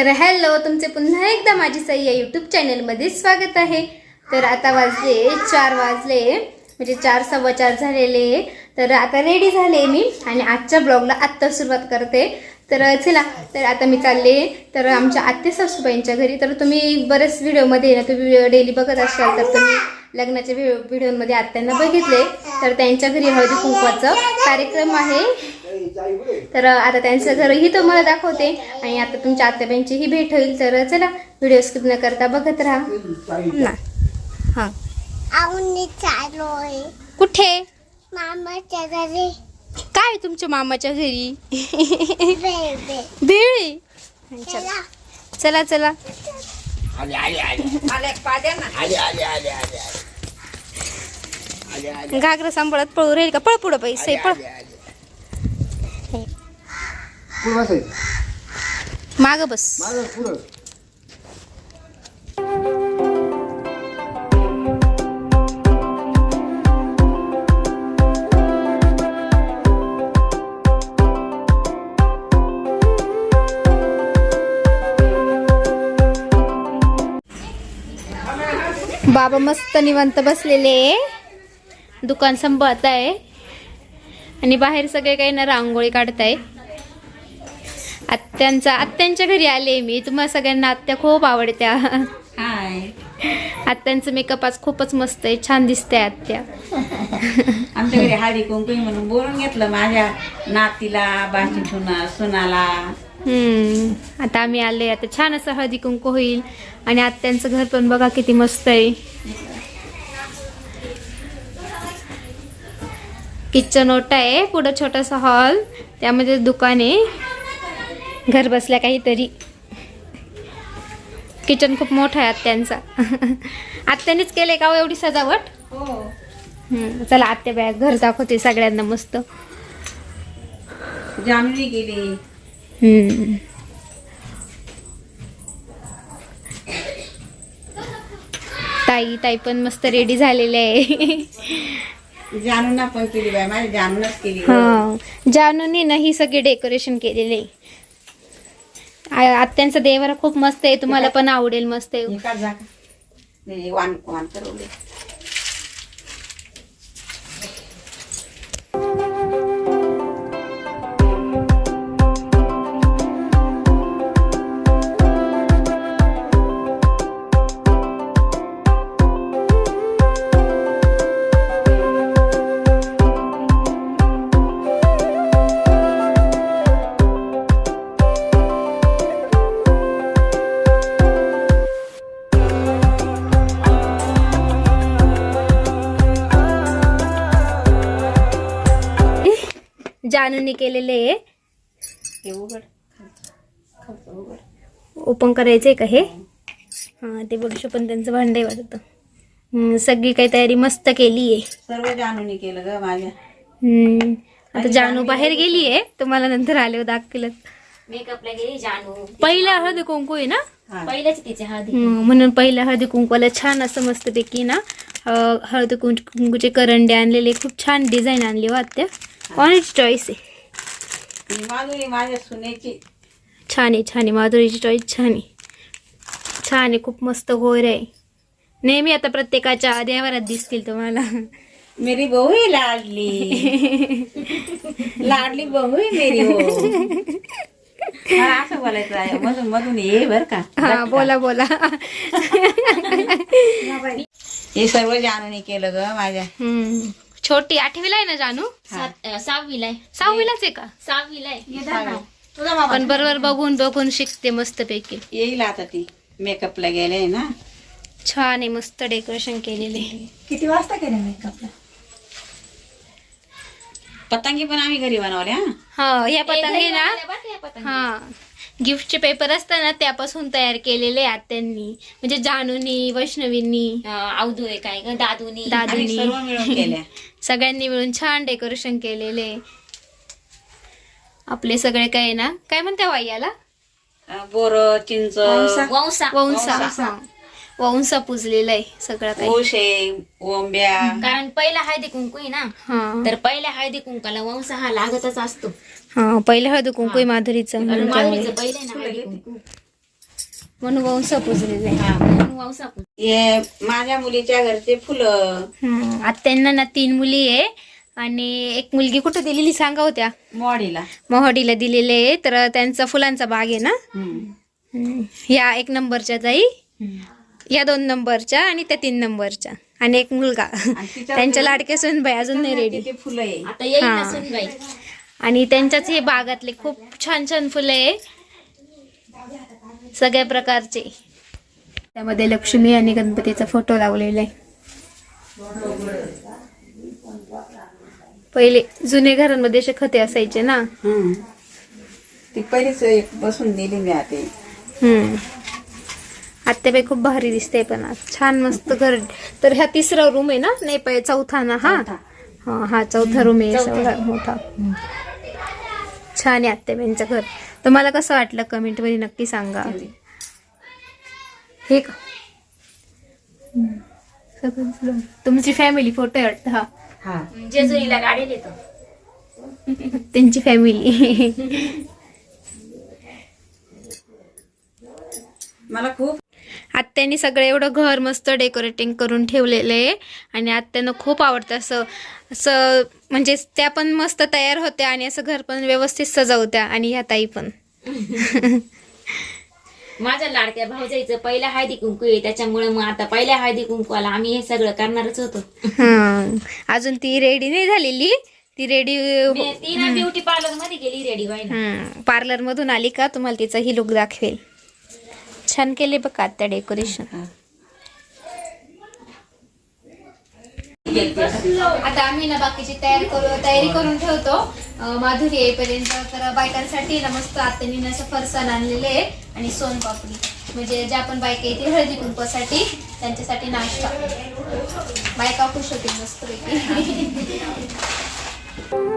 तर हॅलो तुमचे पुन्हा एकदा माझी सई या यूट्यूब चॅनलमध्ये स्वागत आहे. तर आता वाजले चार वाजले म्हणजे चार सव्वा चार झालेले. तर आता रेडी झाले मी आणि आजच्या ब्लॉगला आत्ता सुरुवात करते. तर चला तर आता मी चालले. तर आमच्या आत्ते सासूबाईंच्या घरी तर तुम्ही बरेच व्हिडिओमध्ये ना तुम्ही डेली बघत असाल तर तुम्ही लग्नाच्या व्हिडिओमध्ये आत्यांना बघितले. तर त्यांच्या घरी हळदी कुंकवाचं कार्यक्रम आहे. तर आता त्यांचं घर ही तुम्हाला दाखवते आणि आता तुमच्या आत्याबाईंची ही भेट होईल तर चला व्हिडिओ स्किप न करता बघत राहा. ना हा. कुठे? मामाच्या घरी. काय तुमच्या मामाच्या घरी? भेळी? चला. चला चला. घागरा सांभाळत पळू राहील का? पळ पुढं पैसे पळ. पुढं बसायचं माग बस. पुढं. बाबा मस्त निवांत बसलेले दुकान सांभाळत आहे. आणि बाहेर सगळे काही ना रांगोळी काढताय आत्यांचा आत्यांच्या घरी आले मी. तुम्हाला सगळ्यांना आत्या खूप आवडत्या. हाय. आत्यांचं मेकअप आज खूपच मस्त आहे. छान दिसते आत्या. आमच्या घरी हळदी कुंकू म्हणून बोलून घेतलं माझ्या नातीला बाशी सुना सुनाला. हम्म. आता आम्ही आले. आता छान असं हळदी कुंकू होईल. आणि आत्यांचं घर पण बघा किती मस्त आहे. किचन ओटा आहे. पुढं छोटासा हॉल. त्यामध्ये दुकान आहे. घर बसल्या काहीतरी. किचन खूप मोठं आहे आत्यांचा. आत्यानेच केलंय का हो एवढी सजावट? हो. हम्म, चला आत्या बॅग घर दाखवते सगळ्यांना मस्त. जांभळी गेली. हम्म. ताई ताई पण मस्त रेडी झालेले आहे. जानूना पण केली बाय माझी जानूनच केली. हा. जानूने ना ही सगळी डेकोरेशन केलेले. आहे आत्यांचा देवारा खूप मस्त आहे तुम्हाला पण आवडेल मस्त आहे. हे काढ हे जानूने केलेले आहे. हे उघड. खालचं उघड. ओपन करायचंय का हे? हा ते बघू पण त्यांचं भांडे वाटतं. सगळी काही तयारी मस्त केली आहे. सर्व जानूने केलं ग माझ्या. हम्म, आता जानू बाहेर गेली आहे तुम्हाला नंतर आले दाखवलं मेकअपला गेली जानू. पहिला हळदी कुंकू आहे ना? हा. पहिल्याच तिचे हळदी. म्हणून पहिल्या हळदी कुंकवाला छान असं मस्तपैकी ना हळदी कुंक कुंकूचे करंडे आणलेले खूप छान डिझाईन आणली हो आत्या. कोणाची चॉईस आहे. ही माधुरी माझ्या सुनेची. छान आहे छान आहे. माधुरीची चॉईस छान आहे. छान आहे खूप मस्त गोर आहे. नेहमी आता प्रत्येकाच्या देवारात दिसतील तुम्हाला. मेरी बहू ही लाडली. लाडली बहू ही मेरी हो. मला असं बोलायचं आहे. मधून मधून ये बर का. हा बोला बोला. हे सर्व जानूने केलं ग माझ्या. हम्म, छोटी आठवीला आहे ना जानू? सहावीला आहे. सहावीलाच आहे का? सहावीला आहे. तुझा मामा पण बरोबर बघून बघून शिकते मस्त पैकी. येईल आता ती. मेकअपला गेले ना? छान आहे मस्त डेकोरेशन केलेले. किती वाजता केले मेकअपला? पतंगी पण आम्ही घरी बनवल्या. हा. हा या पतंगी ना? हा. गिफ्टचे पेपर असतात ना त्यापासून तयार केलेले आहेत त्यांनी. म्हणजे जानूनी वैष्णवींनी. अवधू आहे काय ग? दादूनी. दादूनी. सर्व मिळून केल्या. सगळ्यांनी मिळून छान डेकोरेशन केलेले. आपले सगळे काय आहे ना? काय म्हणते वाई याला अं, बोर चिंच. वंसा वंसा हा. वंसा पुजलेला आहे सगळं काही ऊशे ओंब्या कारण पहिला हळदी कुंकू आहे ना हा तर पहिल्या हळदी कुंकाला वंश हा लागतच असतो हा पहिलं हळद कुंकू आहे माधुरीचं कारण. माधुरीचं पहिलं आहे ना हळदी कुंकू म्हणून वंसा पुजलेला आहे हा. म्हणून. हे माझ्या मुलीच्या घरचे फुलं हम्म. आता त्यांना ना तीन मुली आहे आणि एक मुलगी कुठं दिलेली सांगा होत्या मॉडीला मोहडीला दिलेले आहे तर त्यांचा फुलांचा बाग आहे ना हम्म. या एक नंबरच्या ताई या दोन नंबरच्या आणि त्या तीन नंबरच्या. आणि एक मुलगा. त्यांच्या लाडके सुनबाई अजून नाही रेडी फुलं आहे हा. आणि त्यांच्याच हे बागातले खूप छान छान फुले आहे. सगळ्या प्रकारचे. त्यामध्ये लक्ष्मी आणि गणपतीचा फोटो लावलेला आहे. पहिले जुने घरांमध्ये असे खते असायचे ना. हम्म. ती पहिलीच एक बसून दिली मी आता हम्म. आत्याबाई खूप भारी दिसते पण छान मस्त घर. तर ह्या तिसरा रूम आहे ना? नाही पहिले चौथा ना? हा? हा हा चौथा रूम आहे. सगळा मोठा. छान आहे आत्याबाईंचं घर. तुम्हाला कसं वाटलं कमेंटमध्ये नक्की सांगा. हे का? हम्म. सगळं झालं. तुमची फॅमिली फोटो आहे वाटतं हा? हा. जेजुरीला गाडी देतो. त्यांची फॅमिली मला खूप आत्याने सगळं एवढं घर मस्त डेकोरेटिंग करून ठेवलेलं आहे. आणि आत्यानं खूप आवडतं असं असं म्हणजे त्या पण मस्त तयार होत्या आणि असं घर पण व्यवस्थित सजवत्या आणि ह्या ताई पण. माझ्या लाडक्या भाऊजाईचं पहिल्या हळदी कुंकू आहे त्याच्यामुळे मग आता पहिल्या हळदी कुंकूला आम्ही हे सगळं करणारच होतो. अजून ती रेडी नाही झालेली. ती रेडी ती ब्युटी पार्लरमध्ये गेली रेडी व्हायला. पार्लर मधून आली का? तुम्हाला तिचा ही लुक दाखवेल. छान केले बघा आत्या डेकोरेशन. आता आम्ही ना बाकीची तयार करू तयारी करून ठेवतो. माधुरी येईपर्यंत तर बायकांसाठी ना मस्त आत्यानी ना असं फरसाण आणलेले आहे आणि सोनपापडी म्हणजे ज्या पण बायका येतील हळदी कुंकवासाठी त्यांच्यासाठी नाश्ता. बायका खुश होतील मस्तपैकी.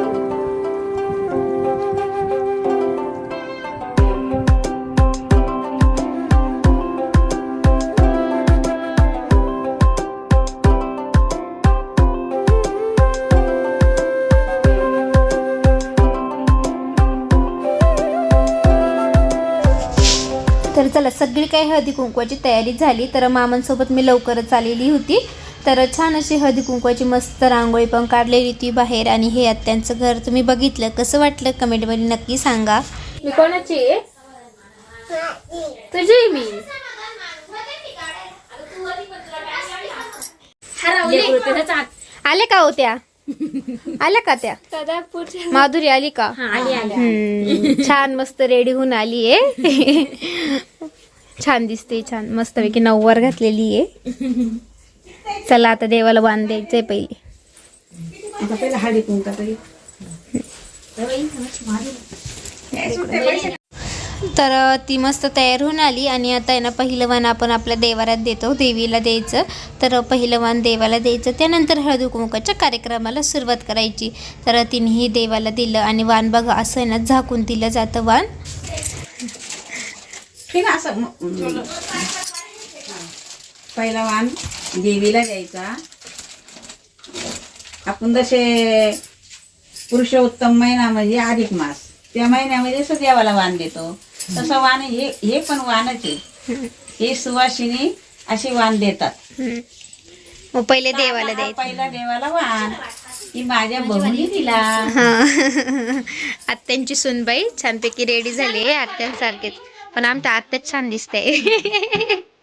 सगळी काही हळदी कुंकवाची तयारी झाली तर मामांसोबत मी लवकरच आलेली होती. तर छान अशी हळदी कुंकवाची मस्त रांगोळी पण काढलेली ती बाहेर आणि हे आत्यांचं घर तुम्ही बघितलं. कसं वाटलं? कमेंटमध्ये नक्की सांगा. मी कोणाची? आहे तुझी मी आले का होत्या आल्या का त्या? माधुरी आली का? हा छान मस्त रेडी होऊन आली आहे. छान दिसते छान. मस्तपैकी नऊवार घातलेली आहे. चला आता देवाला बांध द्यायचंय पहिले. तरी ती मस्त तयार होऊन आली आणि आता आहे ना पहिलं वाण आपण आपल्या देवारात देतो देवीला द्यायचं. तर पहिलं वाण देवाला द्यायचं. त्यानंतर हळदी कुंकाच्या कार्यक्रमाला सुरुवात करायची. तर तिनेही देवाला दिलं आणि वाण बघा असं आहे ना झाकून दिलं जातं वाण. ठीक आहे असं पहिला वाण देवीला द्यायचा. आपण जसे पुरुषोत्तम महिना म्हणजे अधिक मास त्या महिन्यामध्ये असं देवाला वाण देतो. तसं वाण हे हे पण वाणच आहे. हे सुवासिनी अशी वाण देतात. मग पहिले देवाला द्यायचं. पहिला देवाला वाण ही माझ्या बहुनी दिला हा. आत्यांची सुनबाई छानपैकी रेडी झाली आहे आत्यांसारखेच. पण आमच्या आत्याच छान दिसते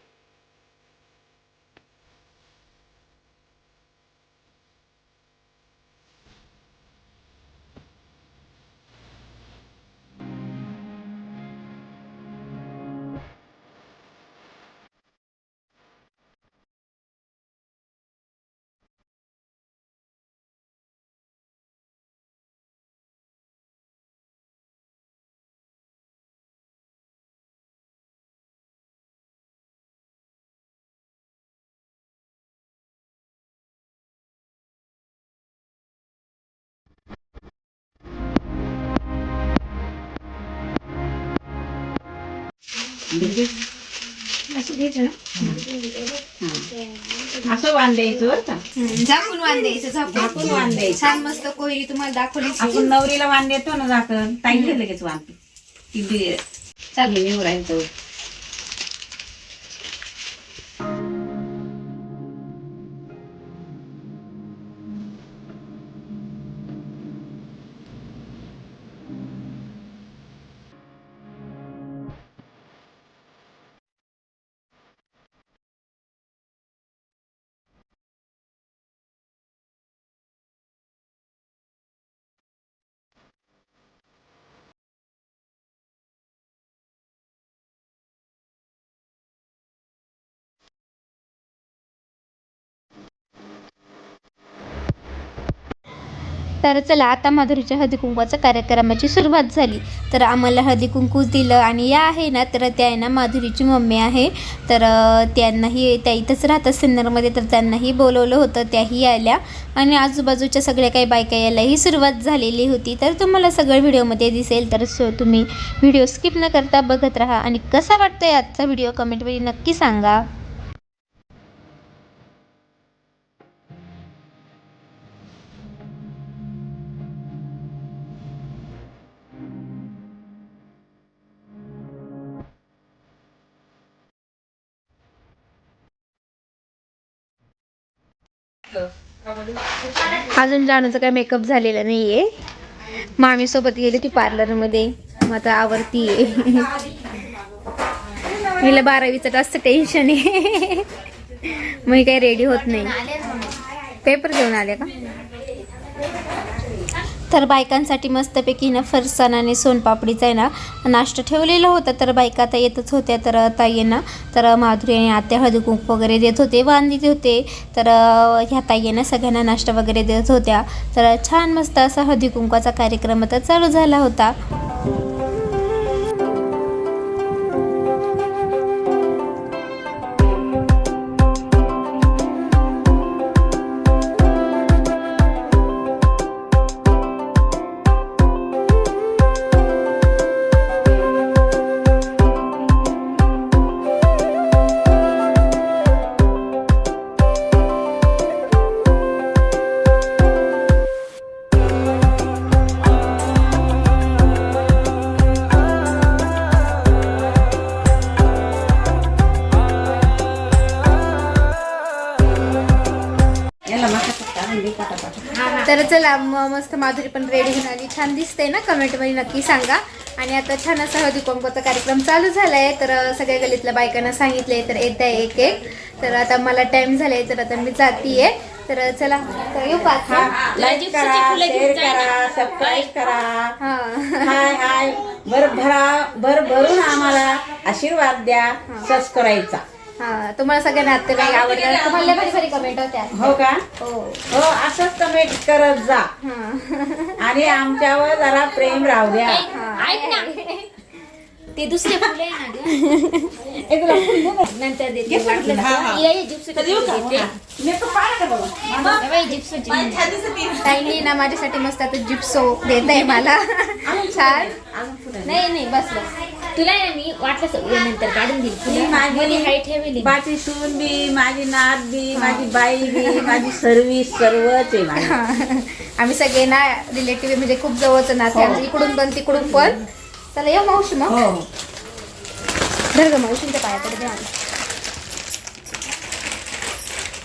असं वाण द्यायचं बरं का झाकून वाण द्यायचं झाकून झाकून वाण द्यायचं छान मस्त कोयरी तुम्हाला दाखवली आपण नवरीला वाण देतो ना झाकण. ताईला लगेच वाणते ती दे- चालेल येऊ तर चला आता माधुरीच्या हळदीकुंकवाचा कार्यक्रमाची सुरुवात झाली. तर आम्हाला हळदी कुंकू दिलं आणि या आहे ना तर त्या आहे ना माधुरीची मम्मी आहे. तर त्यांनाही त्या इथंच राहतात सिन्नरमध्ये तर त्यांनाही बोलवलं होतं त्याही आल्या. आणि आजूबाजूच्या सगळ्या काही बायका यायलाही सुरुवात झालेली होती. तर तुम्हाला सगळं व्हिडिओमध्ये दिसेल तर सो तुम्ही व्हिडिओ स्किप न करता बघत राहा. आणि कसा वाटतोय आजचा व्हिडिओ कमेंटमध्ये नक्की सांगा. अजून जानूचा काय मेकअप झालेला नाही आहे मामीसोबत गेली ती पार्लरमध्ये मग आता आवडती आहे हिला बारावीचं जास्त टेन्शन आहे. मग काही रेडी होत नाही. पेपर घेऊन आले का? तर बायकांसाठी मस्तपैकी ना फरसाण आणि सोनपापडीचा आहे ना नाश्ता ठेवलेला होता. तर बायका आता येतच होत्या. तर ताईंना तर माधुरी आणि आत्या हळदीकुंक वगैरे देत होते वांदी देत होते. तर ह्या ताईंना सगळ्यांना नाश्ता वगैरे देत होत्या. तर छान मस्त असा हळदीकुंकाचा कार्यक्रम आता चालू झाला होता. तर चला मस्त माधुरी पण रेडी होऊन आली. छान दिसते ना कमेंटमध्ये नक्की सांगा. आणि आता छान असा हळदी कुंकवाचा कार्यक्रम चालू झालाय. तर अं, सगळ्या गलीतल्या बायकांना सांगितले तर येत आहे एक एक. तर आता मला टाइम झालाय तर आता मी जातीये. तर चला तर येऊ का? लाईक करा शेअर करा सबस्क्राईब करा. हाय हाय. भर भरा भर भरून आम्हाला आशीर्वाद द्या. सबस्क्राईबचा हा तुम्हाला सगळ्यांना आता काही आवडलं तुम्हाला लय भारी भारी कमेंट होत्या. हो का? हो. हो असंच कमेंट करत जा. हा. आणि आमच्यावर जरा प्रेम राहू द्या. ऐक ना. ते दुसरे फुले ना ग. नंतर देते. वाटलं तर. ये, ये, जिप्सची फुलं देते. बाई, जिप्सची. ताईने ना माझ्यासाठी मस्त आता जिप्सो देत आहे मला छान. नाही नाही बस बस. तुला ना मी वाटलं सगळं नंतर काढून देईल तुला. माझी हाय ठेवली. माझी सून बी माझी नात बी माझी बाई बी माझी सर्विस सर्वच आहे माझी. आम्ही सगळे ना रिलेटिव्ह म्हणजे खूप जवळच नाते हो. आमचं इकडून पण तिकडून पण. चला ये मावशी मग. हो. धर ग मावशींच्या पायाकडे द्या.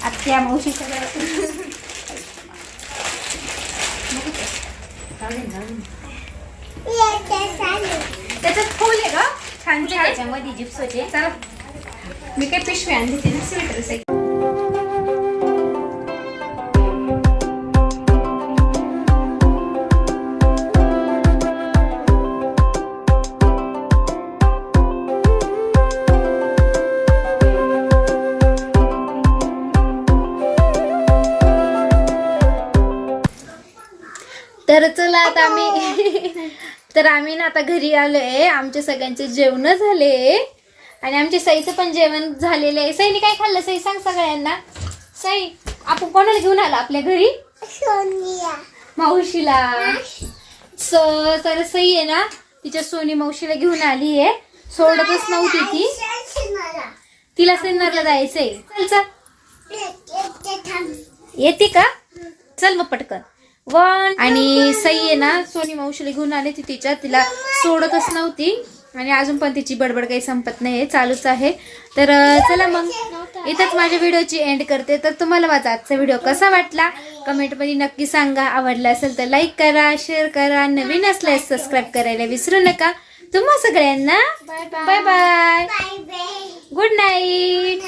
आत्या मावशी सगळं त्याच्यात फुल आहे का याच्यामध्ये छान त्याच्यामध्ये जिप्सचे चला. मी काही पिशवी आणली ती स्वेटर आहे तर चला आता आम्ही तर आम्ही ना आता घरी आलोय. आमचे सगळ्यांचे जेवण झाले. आणि आमच्या सईचं पण जेवण झालेलं आहे. सईने काय खाल्लं? सई सांग सगळ्यांना. सई आपण कोणाला घेऊन आलो आपल्या घरी? सोनिया. मावशीला. स तर सई आहे ना तिच्या सोनी मावशीला घेऊन आली आहे. सोडतच नव्हती ती. तिला सिन्नरला जायचंय. चल चल. येते का? चल मग पटकन. आणि सई आहे ना सोनी मावशीला घेऊन आले ती तिच्या. तिला सोडतच नव्हती. आणि अजून पण तिची बडबड काही संपत नाही चालूच आहे. तर चला मग. इथंच माझ्या व्हिडिओची एंड करते. तर तुम्हाला माझा आजचा व्हिडिओ कसा वाटला? कमेंटमध्ये नक्की सांगा. आवडला असेल तर लाईक करा शेअर करा. नवीन असल्यास सबस्क्राईब करायला विसरू नका. तुम्हा सगळ्यांना bye bye bye bye good night